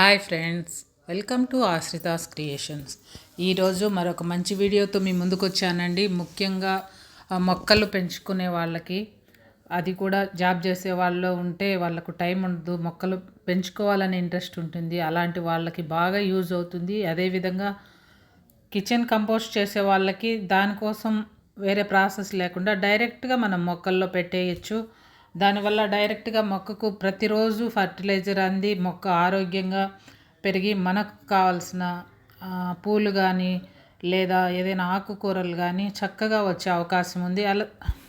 Hi friends welcome to Ashritha's creations. ఈరోజు మరొక మంచి వీడియోతో మీ ముందుకు వచ్చానండి. ముఖ్యంగా మొక్కలు పెంచుకునే వాళ్ళకి అది కూడా జాబ్ చేసే వాళ్ళు ఉంటే వాళ్ళకు టైం ఉండదు. మొక్కలు పెంచుకోవాలనే ఇంట్రెస్ట్ ఉంటుంది. అలాంటి వాళ్ళకి బాగా యూజ్ అవుతుంది. అదేవిధంగా కిచెన్ కంపోస్ట్ చేసే వాళ్ళకి దానికోసం వేరే ప్రాసెస్ లేకుండా డైరెక్ట్గా మనం మొక్కల్లో పెట్టేయచ్చు. దానివల్ల డైరెక్ట్గా మొక్కకు ప్రతిరోజు ఫర్టిలైజర్ అంది మొక్క ఆరోగ్యంగా పెరిగి మనకు కావాల్సిన పూలు కానీ లేదా ఏదైనా ఆకుకూరలు కానీ చక్కగా వచ్చే అవకాశం ఉంది. అలా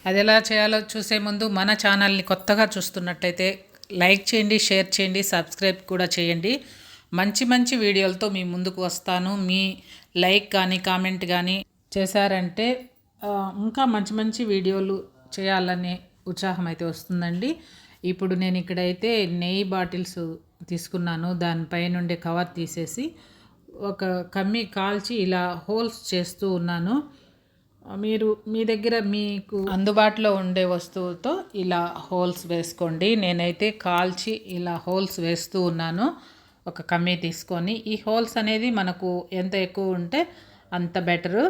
అది ఎలా చేయాలో చూసే ముందు మన ఛానల్ని కొత్తగా చూస్తున్నట్టయితే లైక్ చేయండి షేర్ చేయండి సబ్స్క్రైబ్ కూడా చేయండి. మంచి మంచి వీడియోలతో మీ ముందుకు వస్తాను. మీ లైక్ కానీ కామెంట్ కానీ చేశారంటే ఇంకా మంచి మంచి వీడియోలు చేయాలని ఉత్సాహం అయితే వస్తుందండి. ఇప్పుడు నేను ఇక్కడైతే నెయ్యి బాటిల్స్ తీసుకున్నాను. దానిపై నుండి కవర్ తీసేసి ఒక కమ్మి కాల్చి ఇలా హోల్స్ చేస్తూ ఉన్నాను. మీరు మీ దగ్గర మీకు అందుబాటులో ఉండే వస్తువుతో ఇలా హోల్స్ వేసుకోండి. నేనైతే కాల్చి ఇలా హోల్స్ వేస్తూ ఉన్నాను. ఒక కమ్మీ తీసుకొని. ఈ హోల్స్ అనేది మనకు ఎంత ఎక్కువ ఉంటే అంత బెటరు.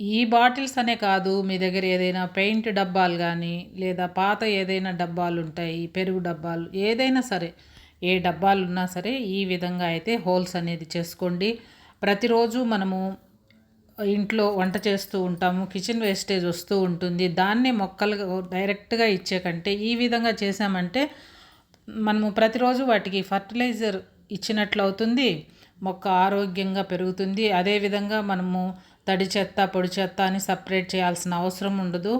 ఈ బాటిల్స్ అనే కాదు మీ దగ్గర ఏదైనా పెయింట్ డబ్బాలు కానీ లేదా పాత ఏదైనా డబ్బాలు ఉంటాయి పెరుగు డబ్బాలు ఏదైనా సరే ఏ డబ్బాలు ఉన్నా సరే ఈ విధంగా అయితే హోల్స్ అనేది చేసుకోండి. ప్రతిరోజు మనము ఇంట్లో వంట చేస్తూ ఉంటాము కిచెన్ వేస్టేజ్ వస్తూ ఉంటుంది. దాన్నే మొక్కలు డైరెక్ట్గా ఇచ్చే కంటే ఈ విధంగా చేసామంటే మనము ప్రతిరోజు వాటికి ఫర్టిలైజర్ ఇచ్చినట్లు అవుతుంది మొక్క ఆరోగ్యంగా పెరుగుతుంది. అదేవిధంగా మనము తడి చెత్త పొడి చెత్త అని సపరేట్ చేయాల్సిన అవసరం ఉండదు.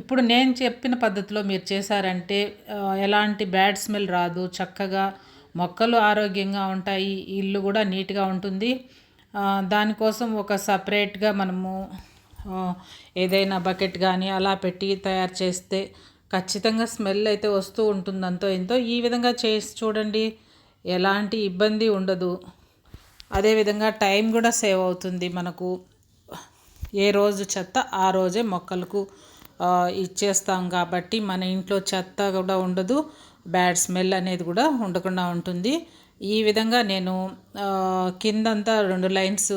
ఇప్పుడు నేను చెప్పిన పద్ధతిలో మీరు చేశారంటే ఎలాంటి బ్యాడ్ స్మెల్ రాదు. చక్కగా మొక్కలు ఆరోగ్యంగా ఉంటాయి. ఇల్లు కూడా నీట్గా ఉంటుంది. దానికోసం ఒక సపరేట్గా మనము ఏదైనా బకెట్ కానీ అలా పెట్టి తయారు చేస్తే ఖచ్చితంగా స్మెల్ అయితే వస్తూ ఉంటుంది అంతో ఎంతో. ఈ విధంగా చేసి చూడండి. ఎలాంటి ఇబ్బంది ఉండదు. అదేవిధంగా టైం కూడా సేవ్ అవుతుంది మనకు. ఏ రోజు చెత్త ఆ రోజే మొక్కలకు ఇచ్చేస్తాం కాబట్టి మన ఇంట్లో చెత్త కూడా ఉండదు. బ్యాడ్ స్మెల్ అనేది కూడా ఉండకుండా ఉంటుంది. ఈ విధంగా నేను కిందంతా రెండు లైన్స్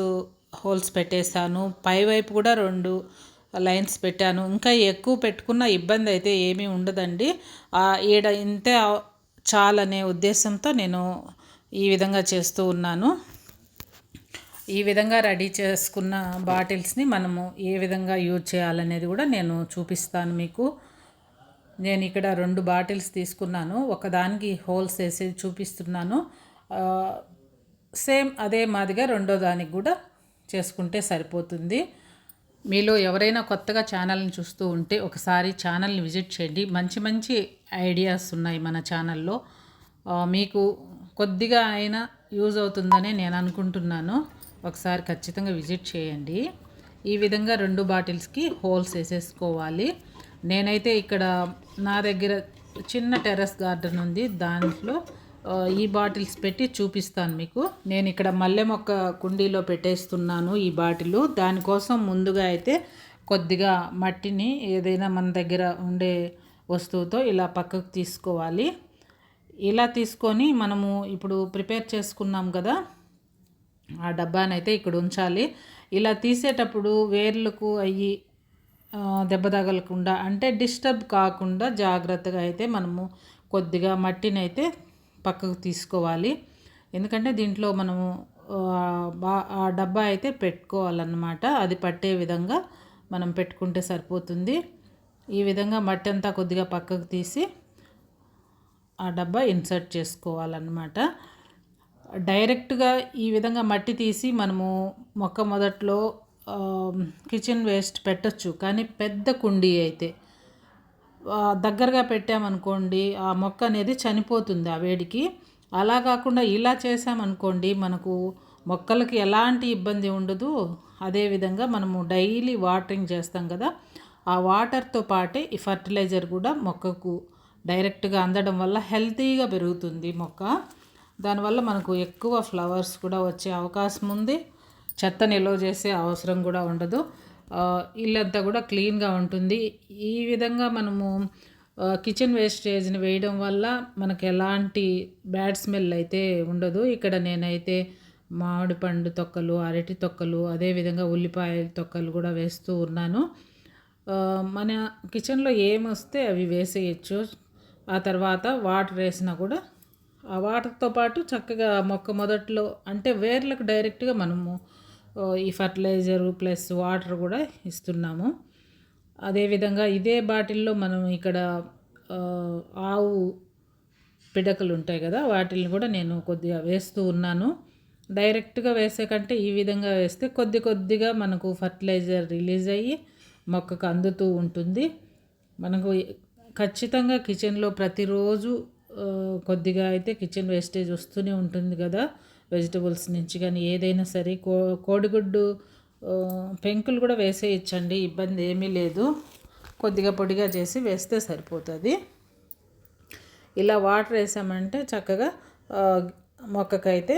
హోల్స్ పెట్టేశాను. పై వైపు కూడా రెండు లైన్స్ పెట్టాను. ఇంకా ఎక్కువ పెట్టుకున్న ఇబ్బంది అయితే ఏమీ ఉండదండి. ఈడ ఇంతే చాలనే ఉద్దేశంతో నేను ఈ విధంగా చేస్తూ ఉన్నాను. ఈ విధంగా రెడీ చేసుకున్న బాటిల్స్ని మనము ఏ విధంగా యూజ్ చేయాలనేది కూడా నేను చూపిస్తాను మీకు. నేను ఇక్కడ రెండు బాటిల్స్ తీసుకున్నాను. ఒకదానికి హోల్స్ వేసి చూపిస్తున్నాను. సేమ్ అదే మాదిగా రెండో దానికి కూడా చేసుకుంటే సరిపోతుంది. మీలో ఎవరైనా కొత్తగా ఛానల్ని చూస్తూ ఉంటే ఒకసారి ఛానల్ని విజిట్ చేయండి. మంచి మంచి ఐడియాస్ ఉన్నాయి మన ఛానల్లో. మీకు కొద్దిగా అయినా యూజ్ అవుతుందని నేను అనుకుంటున్నాను. ఒకసారి ఖచ్చితంగా విజిట్ చేయండి. ఈ విధంగా రెండు బాటిల్స్కి హోల్స్ వేసేసుకోవాలి. నేనైతే ఇక్కడ నా దగ్గర చిన్న టెర్రస్ గార్డెన్ ఉంది. దాంట్లో ఈ బాటిల్స్ పెట్టి చూపిస్తాను మీకు. నేను ఇక్కడ మల్లె మొక్క కుండీలో పెట్టేస్తున్నాను ఈ బాటిల్. దానికోసం ముందుగా అయితే కొద్దిగా మట్టిని ఏదైనా మన దగ్గర ఉండే వస్తువుతో ఇలా పక్కకు తీసుకోవాలి. ఇలా తీసుకొని మనము ఇప్పుడు ప్రిపేర్ చేసుకున్నాం కదా ఆ డబ్బానైతే ఇక్కడ ఉంచాలి. ఇలా తీసేటప్పుడు వేర్లకు అయ్యి దెబ్బ తగలకుండా అంటే డిస్టర్బ్ కాకుండా జాగ్రత్తగా అయితే మనము కొద్దిగా మట్టిని అయితే పక్కకు తీసుకోవాలి. ఎందుకంటే దీంట్లో మనము ఆ డబ్బా అయితే పెట్టుకోవాలన్నమాట. అది పట్టే విధంగా మనం పెట్టుకుంటే సరిపోతుంది. ఈ విధంగా మట్టి అంతా కొద్దిగా పక్కకు తీసి ఆ డబ్బా ఇన్సర్ట్ చేసుకోవాలన్నమాట. డైరెక్ట్గా ఈ విధంగా మట్టి తీసి మనము మొక్క మొదట్లో కిచెన్ వేస్ట్ పెట్టొచ్చు. కానీ పెద్ద కుండీ అయితే దగ్గరగా పెట్టామనుకోండి ఆ మొక్క అనేది చనిపోతుంది ఆ వేడికి. అలా కాకుండా ఇలా చేసామనుకోండి మనకు మొక్కలకి ఎలాంటి ఇబ్బంది ఉండదు. అదేవిధంగా మనము డైలీ వాటరింగ్ చేస్తాం కదా ఆ వాటర్తో పాటే ఈ ఫర్టిలైజర్ కూడా మొక్కకు డైరెక్ట్గా అందడం వల్ల హెల్తీగా పెరుగుతుంది మొక్క. దానివల్ల మనకు ఎక్కువ ఫ్లవర్స్ కూడా వచ్చే అవకాశం ఉంది. చెత్త నిల్వ చేసే అవసరం కూడా ఉండదు. ఇల్లంతా కూడా క్లీన్గా ఉంటుంది. ఈ విధంగా మనము కిచెన్ వేస్టేజ్ని వేయడం వల్ల మనకు ఎలాంటి బ్యాడ్ స్మెల్ అయితే ఉండదు. ఇక్కడ నేనైతే మామిడి పండు తొక్కలు అరటి తొక్కలు అదేవిధంగా ఉల్లిపాయ తొక్కలు కూడా వేస్తూ ఉన్నాను. మన కిచెన్లో ఏమొస్తే అవి వేసేయచ్చు. ఆ తర్వాత వాటర్ వేసినా కూడా ఆ వాటర్తో పాటు చక్కగా మొక్క మొదట్లో అంటే వేర్లకు డైరెక్ట్గా మనము ఈ ఫర్టిలైజర్ ప్లస్ వాటర్ కూడా ఇస్తున్నాము. అదేవిధంగా ఇదే బాటిల్లో మనం ఇక్కడ ఆవు పిడకలు ఉంటాయి కదా వాటిని కూడా నేను కొద్దిగా వేస్తూ ఉన్నాను. డైరెక్ట్గా వేసే కంటే ఈ విధంగా వేస్తే కొద్ది కొద్దిగా మనకు ఫర్టిలైజర్ రిలీజ్ అయ్యి మొక్కకు అందుతూ ఉంటుంది. మనకు ఖచ్చితంగా కిచెన్లో ప్రతిరోజు కొద్దిగా అయితే కిచెన్ వేస్టేజ్ వస్తూనే ఉంటుంది కదా వెజిటబుల్స్ నుంచి. కానీ ఏదైనా సరే కో కోడిగుడ్డు పెంకులు కూడా వేసేయచ్చండి ఇబ్బంది ఏమీ లేదు. కొద్దిగా పొడిగా చేసి వేస్తే సరిపోతుంది. ఇలా వాటర్ వేసామంటే చక్కగా మొక్కకైతే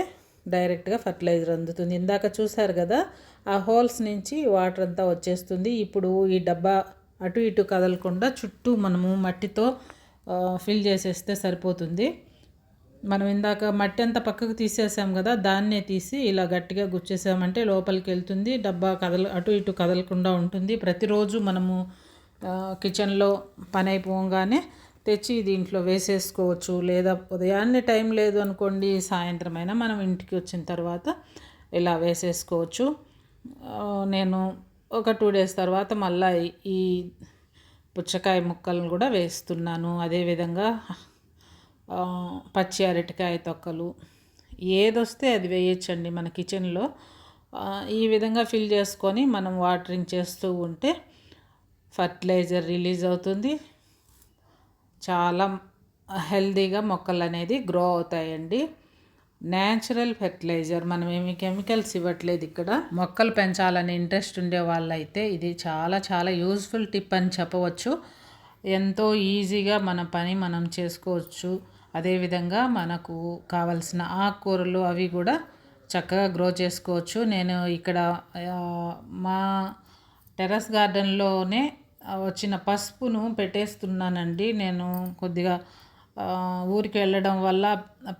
డైరెక్ట్గా ఫర్టిలైజర్ అందుతుంది. ఇందాక చూసారు కదా ఆ హోల్స్ నుంచి వాటర్ అంతా వచ్చేస్తుంది. ఇప్పుడు ఈ డబ్బా అటు ఇటు కదలకుండా చుట్టూ మనము మట్టితో ఫిల్ చేసేస్తే సరిపోతుంది. మనం ఇందాక మట్టి అంతా పక్కకు తీసేసాం కదా దాన్నే తీసి ఇలా గట్టిగా గుచ్చేసామంటే లోపలికి వెళ్తుంది. డబ్బా కదల అటు ఇటు కదలకుండా ఉంటుంది. ప్రతిరోజు మనము కిచెన్లో పని అయిపోగానే తెచ్చి దీంట్లో వేసేసుకోవచ్చు. లేదా ఉదయాన్నే టైం లేదు అనుకోండి సాయంత్రం అయినా మనం ఇంటికి వచ్చిన తర్వాత ఇలా వేసేసుకోవచ్చు. నేను ఒక టూ డేస్ తర్వాత మళ్ళీ ఈ పుచ్చకాయ ముక్కలను కూడా వేస్తున్నాను. అదేవిధంగా పచ్చి అరటికాయ తొక్కలు. ఏదొస్తే అది వేయచ్చండి మన కిచెన్లో. ఈ విధంగా ఫిల్ చేసుకొని మనం వాటరింగ్ చేస్తూ ఉంటే ఫర్టిలైజర్ రిలీజ్ అవుతుంది. చాలా హెల్దీగా మొక్కలు అనేది గ్రో అవుతాయండి. న్యాచురల్ ఫెర్టిలైజర్ మనం ఏమి కెమికల్స్ ఇవ్వట్లేదు ఇక్కడ. మొక్కలు పెంచాలని ఇంట్రెస్ట్ ఉండే వాళ్ళైతే ఇది చాలా చాలా యూస్ఫుల్ టిప్ అని చెప్పవచ్చు. ఎంతో ఈజీగా మన పని మనం చేసుకోవచ్చు. అదేవిధంగా మనకు కావలసిన ఆకుకూరలు అవి కూడా చక్కగా గ్రో చేసుకోవచ్చు. నేను ఇక్కడ మా టెర్రస్ గార్డెన్లోనే వచ్చిన పసుపును పెట్టేస్తున్నానండి. నేను కొద్దిగా ఊరికి వెళ్ళడం వల్ల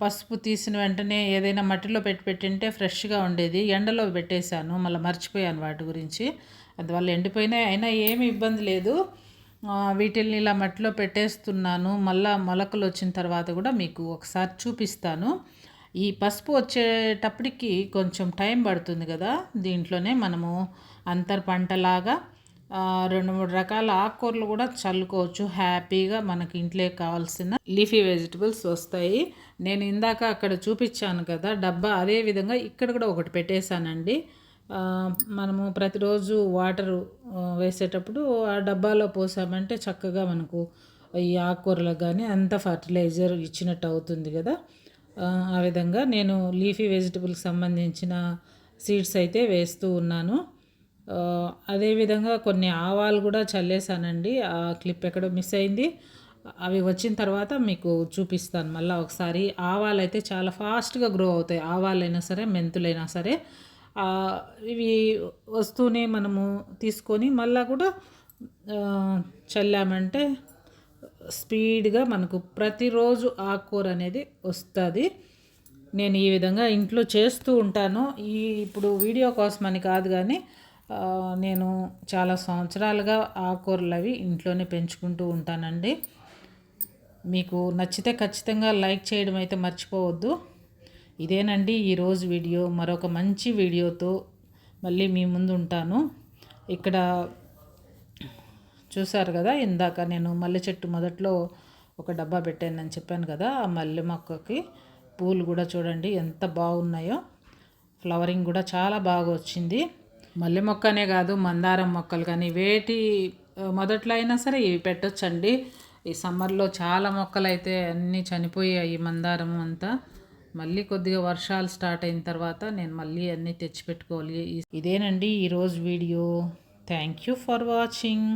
పసుపు తీసిన వెంటనే ఏదైనా మట్టిలో పెట్టి పెట్టింటే ఫ్రెష్గా ఉండేది. ఎండలో పెట్టేశాను మళ్ళీ మర్చిపోయాను వాటి గురించి. అందువల్ల ఎండిపోయినాయి అయినా ఏమి ఇబ్బంది లేదు. వీటిల్ని ఇలా మట్టిలో పెట్టేస్తున్నాను. మళ్ళా మొలకలు వచ్చిన తర్వాత కూడా మీకు ఒకసారి చూపిస్తాను. ఈ పసుపు వచ్చేటప్పటికి కొంచెం టైం పడుతుంది కదా దీంట్లోనే మనము అంతర్ పంటలాగా రెండు మూడు రకాల ఆకుకూరలు కూడా చల్లుకోవచ్చు. హ్యాపీగా మనకి ఇంట్లో కావాల్సిన లీఫీ వెజిటబుల్స్ వస్తాయి. నేను ఇందాక అక్కడ చూపించాను కదా డబ్బా అదే విధంగా ఇక్కడ కూడా ఒకటి పెట్టేశానండి. మనము ప్రతిరోజు వాటర్ వేసేటప్పుడు ఆ డబ్బాలో పోసామంటే చక్కగా మనకు ఈ ఆకుకూరలకు కానీ అంత ఫర్టిలైజర్ ఇచ్చినట్టు అవుతుంది కదా. ఆ విధంగా నేను లీఫీ వెజిటబుల్కి సంబంధించిన సీడ్స్ అయితే వేస్తూ ఉన్నాను. అదేవిధంగా కొన్ని ఆవాలు కూడా చల్లేసానండి ఆ క్లిప్ ఎక్కడో మిస్ అయింది. అవి వచ్చిన తర్వాత మీకు చూపిస్తాను. మళ్ళీ ఒకసారి ఆవాలు అయితే చాలా ఫాస్ట్గా గ్రో అవుతాయి. ఆవాలైనా సరే మెంతులైనా సరే. ఇవి వస్తూనే మనము తీసుకొని మళ్ళా కూడా చల్లామంటే స్పీడ్గా మనకు ప్రతిరోజు ఆకుకూర అనేది వస్తుంది. నేను ఈ విధంగా ఇంట్లో చేస్తూ ఉంటాను. ఈ ఇప్పుడు వీడియో కోసం అని కాదు కానీ నేను చాలా సంవత్సరాలుగా ఆకుకూరలు అవి ఇంట్లోనే పెంచుకుంటూ ఉంటానండి. మీకు నచ్చితే ఖచ్చితంగా లైక్ చేయడం అయితే మర్చిపోవద్దు. ఇదేనండి ఈరోజు వీడియో. మరొక మంచి వీడియోతో మళ్ళీ మీ ముందు ఉంటాను. ఇక్కడ చూసారు కదా ఇందాక నేను మల్లె చెట్టు మొదట్లో ఒక డబ్బా పెట్టానని చెప్పాను కదా ఆ మల్లె మొక్కకి పూలు కూడా చూడండి ఎంత బాగున్నాయో. ఫ్లవరింగ్ కూడా చాలా బాగా వచ్చింది. మల్లె మొక్కనే కాదు మందారం మొక్కలు కానీ వేటి మొదట్లో అయినా సరే ఇవి పెట్టొచ్చండి. ఈ సమ్మర్లో చాలా మొక్కలు అయితే అన్నీ చనిపోయాయి మందారం అంతా. మళ్ళీ కొద్దిగా వర్షాలు స్టార్ట్ అయిన తర్వాత నేను మళ్ళీ అన్నీ తెచ్చిపెట్టుకోవాలి. ఇదేనండి ఈరోజు video. Thank you for watching.